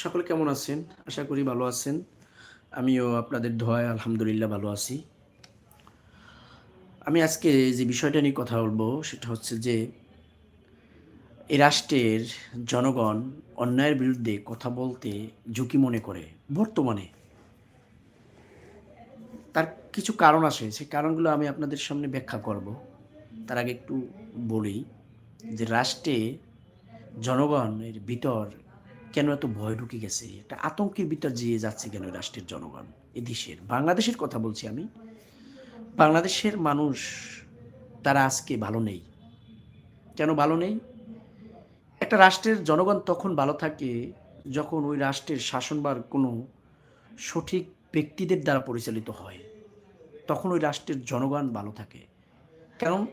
সকলে কেমন আছেন? আশা করি ভালো আছেন। আমিও আপনাদের দোয়ায় আলহামদুলিল্লাহ ভালো আছি। আমি আজকে যে বিষয়টা নিয়ে কথা বলব, সেটা হচ্ছে যে এই রাষ্ট্রের জনগণ অন্যায়ের বিরুদ্ধে কথা বলতে ঝুঁকি মনে করে বর্তমানে। তার কিছু কারণ আছে সেই কারণগুলো আমি আপনাদের সামনে ব্যাখ্যা করব। তার আগে একটু বলি যে রাষ্ট্রে জনগণের ভিতর কেন এত ভয় ঢুকে গেছে? একটা আতঙ্কের ভিতর জিয়ে যাচ্ছে কেন রাষ্ট্রের জনগণ, এই দেশের? বাংলাদেশের কথা বলছি আমি। বাংলাদেশের মানুষ, তারা আজকে ভালো নেই। কেন ভালো নেই? একটা রাষ্ট্রের জনগণ তখন ভালো থাকে যখন ওই রাষ্ট্রের শাসনবার কোনো সঠিক ব্যক্তিদের দ্বারা পরিচালিত হয়। তখন ওই রাষ্ট্রের জনগণ ভালো থাকে। কারণ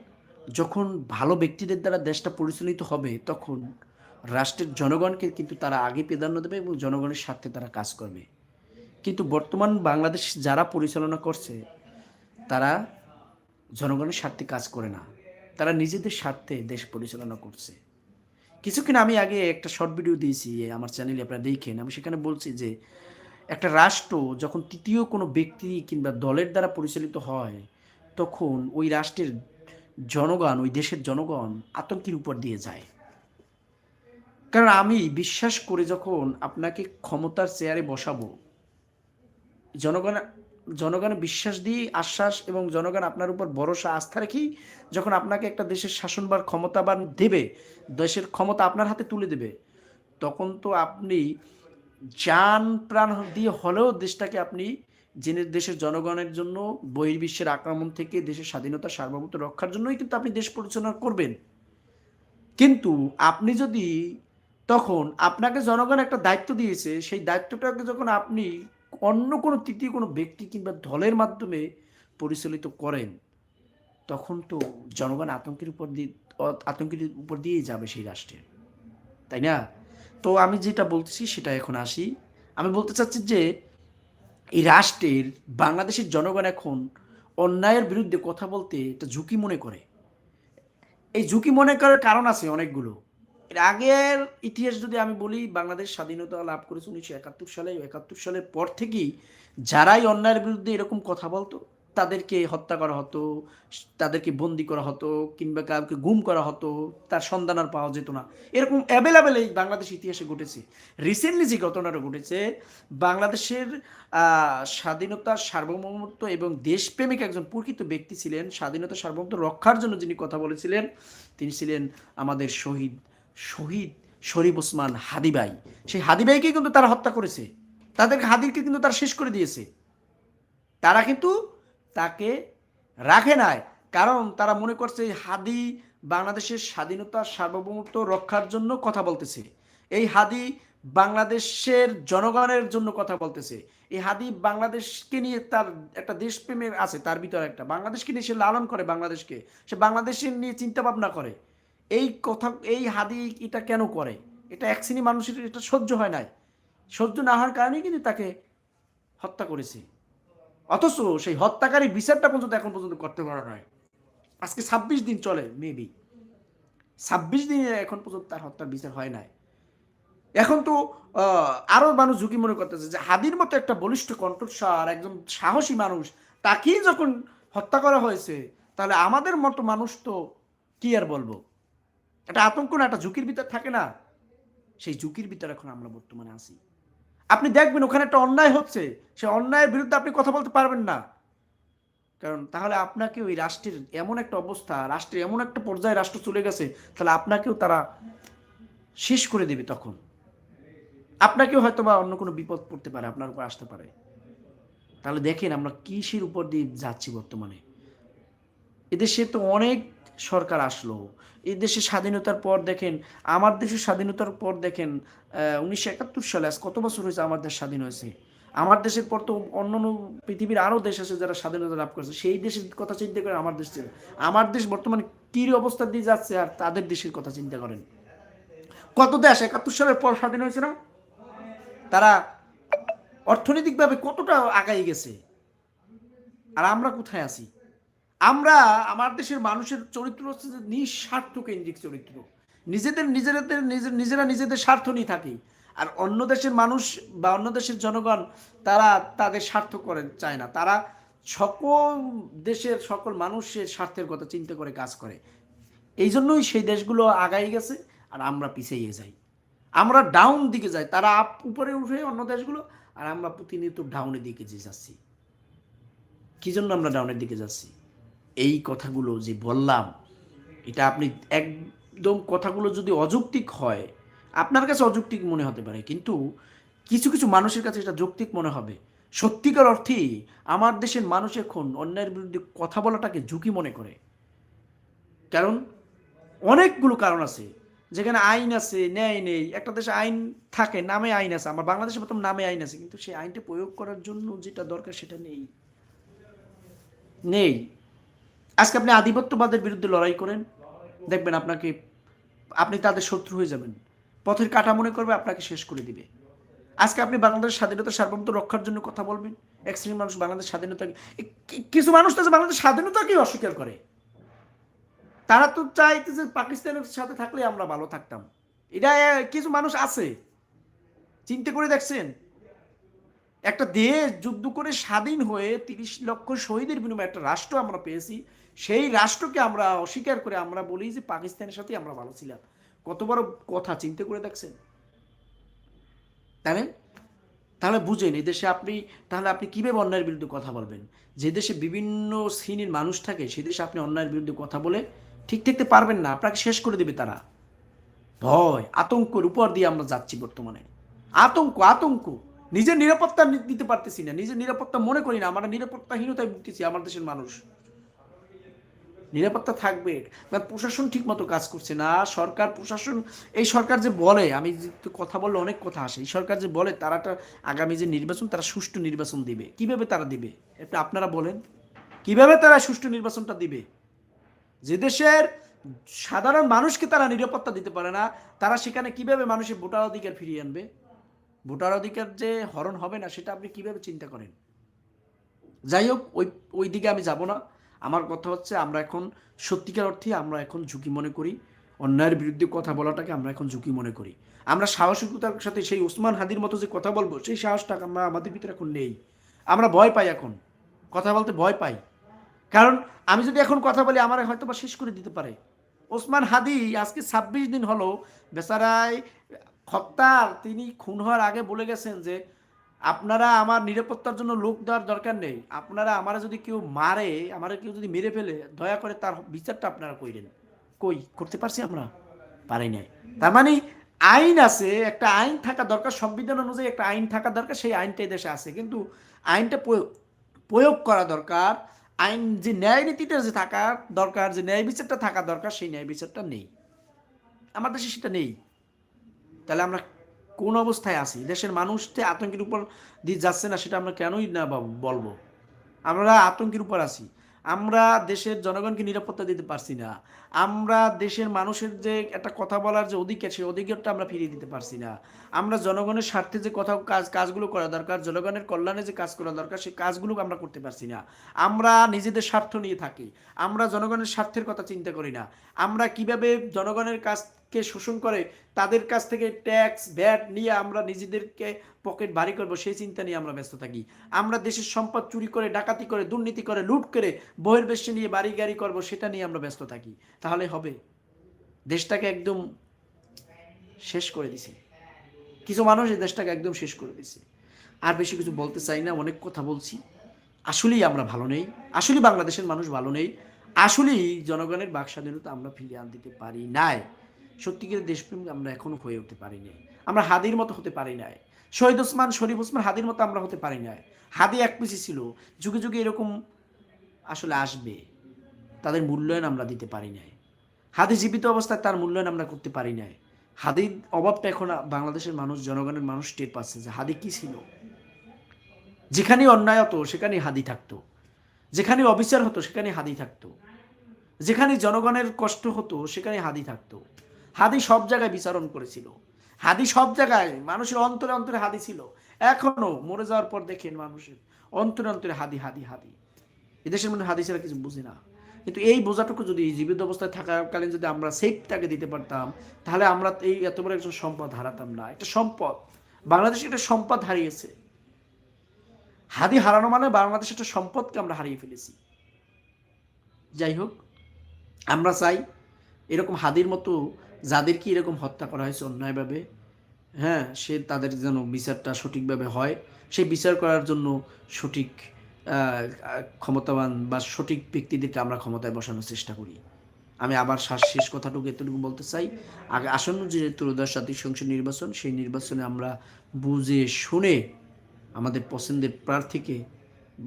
যখন ভালো ব্যক্তিদের দ্বারা দেশটা পরিচালিত হবে, তখন রাষ্ট্রের জনগণকে কিন্তু তারা আগে প্রাধান্য দেবে এবং জনগণের স্বার্থে তারা কাজ করবে। কিন্তু বর্তমান বাংলাদেশ যারা পরিচালনা করছে, তারা জনগণের স্বার্থে কাজ করে না। তারা নিজেদের স্বার্থে দেশ পরিচালনা করছে। কিছুক্ষণ আমি আগে একটা শর্ট ভিডিও দিয়েছি, আমার চ্যানেলে আপনারা দেখেন। আমি সেখানে বলছি যে, একটা রাষ্ট্র যখন তৃতীয় কোনো ব্যক্তি কিংবা দলের দ্বারা পরিচালিত হয়, তখন ওই রাষ্ট্রের জনগণ, ওই দেশের জনগণ আতঙ্কের উপর দিয়ে যায়। কারণ আমি বিশ্বাস করে যখন আপনাকে ক্ষমতার চেয়ারে বসাবো, জনগণ জনগণের বিশ্বাস দিয়ে আশ্বাস এবং জনগণ আপনার উপর ভরসা, আস্থা রাখি যখন আপনাকে একটা দেশের শাসনবার ক্ষমতাবান দেবে, দেশের ক্ষমতা আপনার হাতে তুলে দেবে, তখন তো আপনি যান প্রাণ দিয়ে হলেও দেশটাকে আপনি জেনে দেশের জনগণের জন্য বহির্বিশ্বের আক্রমণ থেকে দেশের স্বাধীনতা সার্বভৌমত্ব রক্ষার জন্যই কিন্তু আপনি দেশ পরিচালনা করবেন। কিন্তু আপনি যদি তখন আপনাকে জনগণ একটা দায়িত্ব দিয়েছে, সেই দায়িত্বটাকে যখন আপনি অন্য কোনো তৃতীয় কোনো ব্যক্তি কিংবা দলের মাধ্যমে পরিচালিত করেন, তখন তো জনগণ আতঙ্কের উপর দিয়ে, আতঙ্কের উপর দিয়েই যাবে সেই রাষ্ট্রের, তাই না? তো আমি যেটা বলতেছি সেটা এখন আসি। আমি বলতে চাচ্ছি যে, এই রাষ্ট্রের, বাংলাদেশের জনগণ এখন অন্যায়ের বিরুদ্ধে কথা বলতে একটা ঝুঁকি মনে করে। এই ঝুঁকি মনে করার কারণ আছে অনেকগুলো। এর আগের ইতিহাস যদি আমি বলি, বাংলাদেশ স্বাধীনতা লাভ করেছে উনিশশো একাত্তর সালে। একাত্তর সালের পর থেকেই যারাই অন্যায়ের বিরুদ্ধে এরকম কথা বলতো, তাদেরকে হত্যা করা হতো, তাদেরকে বন্দি করা হতো, কিংবা কাউকে গুম করা হতো, তার সন্ধান আর পাওয়া যেত না। এরকম অ্যাভেলেবেল এই বাংলাদেশ ইতিহাসে ঘটেছে। রিসেন্টলি যে ঘটনাটা ঘটেছে, বাংলাদেশের স্বাধীনতা সার্বভৌমত্ব এবং দেশপ্রেমিক একজন প্রকৃত ব্যক্তি ছিলেন। স্বাধীনতা সার্বভৌমত্ব রক্ষার জন্য যিনি কথা বলেছিলেন, তিনি ছিলেন আমাদের শহীদ শহীদ শরীফ ওসমান হাদিবাই সেই হাদিবাইকে কিন্তু তারা হত্যা করেছে। তাদেরকে হাদিরকে কিন্তু তারা শেষ করে দিয়েছে। তারা কিন্তু তাকে রাখে নাই। কারণ তারা মনে করছে হাদি বাংলাদেশের স্বাধীনতা, সার্বভৌমত্ব রক্ষার জন্য কথা বলতেছে। এই হাদি বাংলাদেশের জনগণের জন্য কথা বলতেছে। এই হাদি বাংলাদেশকে নিয়ে তার একটা দেশপ্রেমের আছে, তার ভিতরে একটা। বাংলাদেশকে নিয়ে সে লালন করে বাংলাদেশকে। সে বাংলাদেশের নিয়ে চিন্তা ভাবনা করে। এই কথা এই হাদি এটা কেন করে? এটা এক শ্রেণি মানুষের এটা সহ্য হয় নাই। সহ্য না হওয়ার কারণেই কিন্তু তাকে হত্যা করেছে। অথচ সেই হত্যাকারী বিচারটা পর্যন্ত এখন পর্যন্ত করতে পারা নয় আজকে ছাব্বিশ দিন চলে মেবি ছাব্বিশ দিনে এখন পর্যন্ত তার হত্যার বিচার হয় নাই। এখন তো আহ, আরও মানুষ ঝুঁকি মনে করতেছে যে হাদির মতো একটা বলিষ্ঠ কণ্ঠস্বর একজন সাহসী মানুষ তাকেই যখন হত্যা করা হয়েছে তাহলে আমাদের মতো মানুষ তো কি আর বলব? একটা আতঙ্ক না, একটা ঝুঁকির ভিতর থাকে না। সেই ঝুঁকির ভিতর এখন আমরা বর্তমানে আছি। আপনি দেখবেন ওখানে একটা অন্যায় হচ্ছে। সে অন্যায়ের বিরুদ্ধে আপনি কথা বলতে পারবেন না। কারণ তাহলে আপনাকে ওই রাষ্ট্রের এমন একটা অবস্থা, রাষ্ট্রের এমন একটা পর্যায়ে রাষ্ট্র চলে গেছে, তাহলে আপনাকেও তারা শেষ করে দেবে তখন। আপনাকেও হয়তো বা অন্য কোনো বিপদ পড়তে পারে, আপনার উপর আসতে পারে। তাহলে দেখেন আমরা কিসের উপর দিয়ে যাচ্ছি বর্তমানে। এদেশে তো অনেক সরকার আসলো। এই দেশে স্বাধীনতার পর দেখেন, আমার দেশের স্বাধীনতার পর দেখেন উনিশশো একাত্তর সালে আজ কত বছর হয়েছে আমার দেশ স্বাধীন হয়েছে? আমার দেশের পর তো অন্য পৃথিবীর আরও দেশ আছে যারা স্বাধীনতা লাভ করেছে। সেই দেশের কথা চিন্তা করে আমার দেশ। আমার দেশ বর্তমানে কী অবস্থা দিয়ে যাচ্ছে আর তাদের দেশের কথা চিন্তা করেন। কত দেশ একাত্তর সালের পর স্বাধীন হয়েছে না? তারা অর্থনৈতিকভাবে কতটা আগাই গেছে? আর আমরা কোথায় আছি? আমরা, আমার দেশের মানুষের চরিত্র হচ্ছে যে নিঃস্বার্থ কেন্দ্রিক চরিত্র। নিজেদের নিজেদের, নিজের নিজেদের স্বার্থ নিয়ে থাকি। আর অন্য দেশের মানুষ বা অন্য দেশের জনগণ, তারা তাদের স্বার্থ করে চায় না। তারা সকল দেশের সকল মানুষের স্বার্থের কথা চিন্তা করে কাজ করে। এই জন্যই সেই দেশগুলো আগাই গেছে আর আমরা পিছিয়ে যাই। আমরা ডাউন দিকে যাই। তারা আপ উপরে উঠে অন্য দেশগুলো আর আমরা প্রতিনিয়ত ডাউনের দিকে যে যাচ্ছি। কি জন্য আমরা ডাউনের দিকে যাচ্ছি? এই কথাগুলো যে বললাম, এটা আপনি একদম কথাগুলো যদি অযৌক্তিক হয়, আপনার কাছে অযৌক্তিক মনে হতে পারে, কিন্তু কিছু কিছু মানুষের কাছে এটা যৌক্তিক মনে হবে। সত্যিকার অর্থেই আমার দেশের মানুষ এখন অন্যায়ের বিরুদ্ধে কথা বলাটাকে ঝুঁকি মনে করে। কারণ অনেকগুলো কারণ আছে। যেখানে আইন আছে, ন্যায় নেই, একটা দেশে আইন থাকে, নামে আইন আছে, আমার বাংলাদেশে প্রথম নামে আইন আছে, কিন্তু সেই আইনটা প্রয়োগ করার জন্য যেটা দরকার সেটা নেই। নেই। আজকে আপনি আধিপত্যবাদের বিরুদ্ধে লড়াই করেন, দেখবেন আপনাকে, আপনি তাদের শত্রু হয়ে যাবেন। পথের কাটা মনে করবে, আপনাকে শেষ করে দিবে। আজকে আপনি বাংলাদেশের স্বাধীনতা, সার্বভৌমত্ব রক্ষার জন্য কথা বলবেন এক শ্রেণির মানুষ বাংলাদেশ স্বাধীনতা কিছু মানুষ তো বাংলাদেশ স্বাধীনতাকেই অস্বীকার করে। তারা তো চাইতে যে পাকিস্তানের সাথে থাকলে আমরা ভালো থাকতাম। এটা কিছু মানুষ আছে। চিন্তা করে দেখছেন একটা দেশ যুদ্ধ করে স্বাধীন হয়ে তিরিশ লক্ষ শহীদের বিনিময়ে একটা রাষ্ট্র আমরা পেয়েছি। সেই রাষ্ট্রকে আমরা অস্বীকার করে আমরা বলি যে পাকিস্তানের সাথে আমরা ভালো ছিলাম। কত বড় কথা চিন্তা করে দেখছেন? তাই তাহলে বুঝেন, এই দেশে আপনি, তাহলে আপনি কীভাবে অন্যায়ের বিরুদ্ধে কথা বলবেন? যে দেশে বিভিন্ন শ্রেণির মানুষ থাকে, সে দেশে আপনি অন্যায়ের বিরুদ্ধে কথা বলে ঠিক থাকতে পারবেন না, আপনাকে শেষ করে দেবে তারা। ভয়, আতঙ্কের উপর দিয়ে আমরা যাচ্ছি বর্তমানে। আতঙ্ক আতঙ্ক। নিজের নিরাপত্তা দিতে পারতেছি না, নিজের নিরাপত্তা মনে করি না, আমরা নিরাপত্তাহীনতায় ভুগতেছি আমার দেশের মানুষ। নিরাপত্তা থাকবে প্রশাসন ঠিক মতো কাজ করছে না, সরকার, প্রশাসন, এই সরকার যে বলে, আমি কথা বললে অনেক কথা আসে, এই সরকার যে বলে তারাটা আগামী যে নির্বাচন, তারা সুষ্ঠু নির্বাচন দিবে। কীভাবে তারা দিবে? এটা আপনারা বলেন। কীভাবে তারা সুষ্ঠু নির্বাচনটা দিবে? যে দেশের সাধারণ মানুষকে তারা নিরাপত্তা দিতে পারে না, তারা সেখানে কীভাবে মানুষের ভোটার অধিকার ফিরিয়ে আনবে? ভোটার অধিকার যে হরণ হবে না, সেটা আপনি কীভাবে চিন্তা করেন? যাই হোক, ওই ওই দিকে আমি যাব না। আমার কথা হচ্ছে, আমরা এখন সত্যিকার অর্থে আমরা এখন ঝুঁকি মনে করি। অন্যায়ের বিরুদ্ধে কথা বলাটাকে আমরা এখন ঝুঁকি মনে করি। আমরা সাহসিকতার সাথে সেই ওসমান হাদির মতো যে কথা বলব, সেই সাহসটা আমরা, আমাদের ভিতরে এখন নেই। আমরা ভয় পাই এখন। কথা বলতে ভয় পাই। কারণ আমি যদি এখন কথা বলি, আমার হয়তো বা শেষ করে দিতে পারে। ওসমান হাদি আজকে ছাব্বিশ দিন হলো বেচারায় খত্তার তিনি খুন হওয়ার আগে বলে গেছেন যে, আপনারা আমার নিরাপত্তার জন্য লোক দেওয়ার দরকার নেই। আপনারা আমারা যদি কেউ মারে, আমারা কেউ যদি মেরে ফেলে, দয়া করে তার বিচারটা আপনারা কইরেন। কই? করতে পারছি আমরা? পারি নাই। তার মানে আইন আছে, একটা আইন থাকা দরকার, সংবিধান অনুযায়ী একটা আইন থাকা দরকার, সেই আইনটা দেশে আছে। কিন্তু আইনটা প্রয়োগ প্রয়োগ করা দরকার, আইন যে ন্যায় নীতিটা যে থাকা দরকার, যে ন্যায় বিচারটা থাকা দরকার, সেই ন্যায় বিচারটা নেই। আমার দেশে সেটা নেই। তাহলে আমরা কোন অবস্থায় আছি? দেশের মানুষ আতঙ্কের উপর দিয়ে যাচ্ছে না, সেটা আমরা কেনই না বলব? আমরা আতঙ্কের উপর আছি। আমরা দেশের জনগণকে নিরাপত্তা দিতে পারছি না। আমরা দেশের মানুষের যে একটা কথা বলার যে অধিকার, সেই অধিকারটা আমরা ফিরিয়ে দিতে পারছি না। আমরা জনগণের স্বার্থে যে কথা কাজ, কাজগুলো করা দরকার, জনগণের কল্যাণে যে কাজ করা দরকার, সেই কাজগুলো আমরা করতে পারছি না। আমরা নিজেদের স্বার্থ নিয়ে থাকি। আমরা জনগণের স্বার্থের কথা চিন্তা করি না। আমরা কীভাবে জনগণের কাজকে শোষণ করে, তাদের কাছ থেকে ট্যাক্স ভ্যাট নিয়ে আমরা নিজেদেরকে পকেট ভারী করব, সেই চিন্তা নিয়ে আমরা ব্যস্ত থাকি। আমরা দেশের সম্পদ চুরি করে, ডাকাতি করে, দুর্নীতি করে, লুট করে বহির্বেশে নিয়ে বাড়ি গাড়ি করব, সেটা নিয়ে আমরা ব্যস্ত থাকি। তাহলে হবে। দেশটাকে একদম শেষ করে দিছে। কিছু মানুষ এই দেশটাকে একদম শেষ করে দিছে। আর বেশি কিছু বলতে চাই না, অনেক কথা বলছি। আসলেই আমরা ভালো নেই। আসলেই বাংলাদেশের মানুষ ভালো নেই। আসলেই জনগণের বাক স্বাধীনতা আমরা ফিরিয়ে আনতে পারি নাই। সত্যিকারের দেশপ্রেম আমরা এখনও হয়ে উঠতে পারি নাই। আমরা হাদির মতো হতে পারি নাই। শহীদ ওসমান, শরীফ ওসমান হাদির মতো আমরা হতে পারি নাই। হাদি এক পিসি ছিল, যুগে যুগে এরকম আসলে আসবে। তাদের মূল্যায়ন আমরা দিতে পারি নাই। হাদি জীবিত অবস্থায় তার মূল্যায়ন আমরা করতে পারি নাই। হাদির অভাবটা এখন বাংলাদেশের মানুষ, জনগণের মানুষ টের পাচ্ছে যে হাদি কি ছিল। যেখানে অন্যায় হতো সেখানে হাদি থাকতো। যেখানে অবিচার হতো সেখানে হাদি থাকতো। যেখানে জনগণের কষ্ট হতো সেখানে হাদি থাকতো। হাদি সব জায়গায় বিচারণ করেছিল। হাদি সব জায়গায় মানুষের অন্তরে অন্তরে হাদি ছিল। এখনও মরে যাওয়ার পর দেখেন মানুষের অন্তরে অন্তরে হাদি হাদি হাদি। এদেশের মনে হাদি ছাড়া কিছু বুঝে না। কিন্তু এই বোঝাটুকু যদি জীবিত অবস্থায় থাকাকালীন যদি আমরা সেফ তাকে দিতে পারতাম, তাহলে আমরা এই এত বড় একজন সম্পদ হারাতাম না। একটা সম্পদ। বাংলাদেশ একটা সম্পদ হারিয়েছে। হাদি হারানো মানে বাংলাদেশ একটা সম্পদকে আমরা হারিয়ে ফেলেছি। যাই হোক, আমরা চাই এরকম হাদির মতো যাদেরকে এরকম হত্যা করা হয়েছে অন্যায়ভাবে হ্যাঁ সে তাদের যেন বিচারটা সঠিকভাবে হয় সেই বিচার করার জন্য সঠিক ক্ষমতাবান বা সঠিক ব্যক্তিদেরকে আমরা ক্ষমতায় বসানোর চেষ্টা করি। আমি আবার শেষ কথাটুকু এতটুকু বলতে চাই। আগে আসন্ন যে ত্রয়োদশ জাতীয় সংসদ নির্বাচন, সেই নির্বাচনে আমরা বুঝে শুনে আমাদের পছন্দের প্রার্থীকে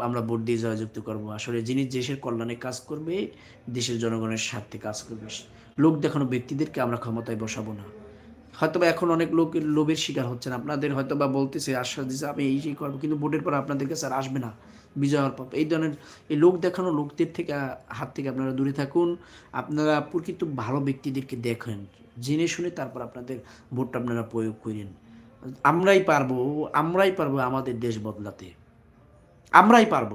আমরা ভোট দিয়ে জয়যুক্ত করব। আসলে যিনি দেশের কল্যাণে কাজ করবে, দেশের জনগণের স্বার্থে কাজ করবে, লোক দেখানো ব্যক্তিদেরকে আমরা ক্ষমতায় বসাবো না। হয়তোবা এখন অনেক লোক লোভের শিকার হচ্ছেন। আপনাদের হয়তোবা বলতেছে, আশ্বাস দিচ্ছে আমি এই সেই করব। কিন্তু ভোটের পর আপনাদের কাছে আর আসবে না। বিজয় হওয়ার এই ধরনের এই লোক দেখানো লোকদের থেকে, হাত থেকে আপনারা দূরে থাকুন। আপনারা প্রকৃত ভালো ব্যক্তিদেরকে দেখেন। জেনে শুনে তারপর আপনাদের ভোটটা আপনারা প্রয়োগ করেন। আমরাই পারব আমরাই পারব আমাদের দেশ বদলাতে। আমরাই পারব।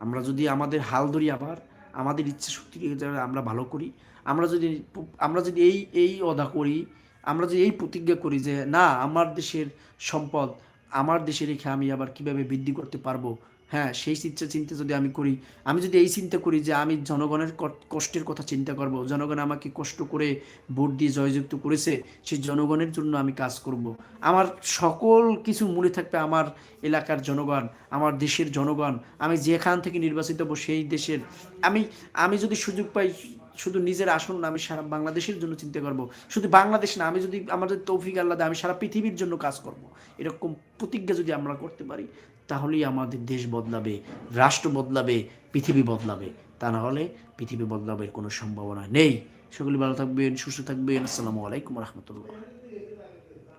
আমরা যদি আমাদের হাল ধরি আবার, আমাদের ইচ্ছা শক্তিকে আমরা ভালো করি, আমরা যদি আমরা যদি এই এই অদা করি, আমরা যদি এই প্রতিজ্ঞা করি যে, না, আমার দেশের সম্পদ, আমার দেশে রেখে আমি আবার কীভাবে বৃদ্ধি করতে পারব হ্যাঁ সেই চিন্তা চিন্তা যদি আমি করি, আমি যদি এই চিন্তা করি যে আমি জনগণের কষ্টের কথা চিন্তা করব, জনগণ আমাকে কষ্ট করে ভোট দিয়ে জয়যুক্ত করেছে, সেই জনগণের জন্য আমি কাজ করব। আমার সকল কিছু মনে থাকবে আমার এলাকার জনগণ, আমার দেশের জনগণ, আমি যেখান থেকে নির্বাচিত হব সেই দেশের। আমি আমি যদি সুযোগ পাই, শুধু নিজের আসন না, আমি সারা বাংলাদেশের জন্য চিন্তা করব। শুধু বাংলাদেশ না, আমি যদি আমাদের তৌফিক আল্লাহ আমি সারা পৃথিবীর জন্য কাজ করব। এরকম প্রতিজ্ঞা যদি আমরা করতে পারি তাহলেই আমাদের দেশ বদলাবে, রাষ্ট্র বদলাবে, পৃথিবী বদলাবে। তা না হলে পৃথিবী বদলাবের কোনো সম্ভাবনা নেই। সকলে ভালো থাকবেন, সুস্থ থাকবেন। আসসালামু আলাইকুম রহমতুল্লাহ।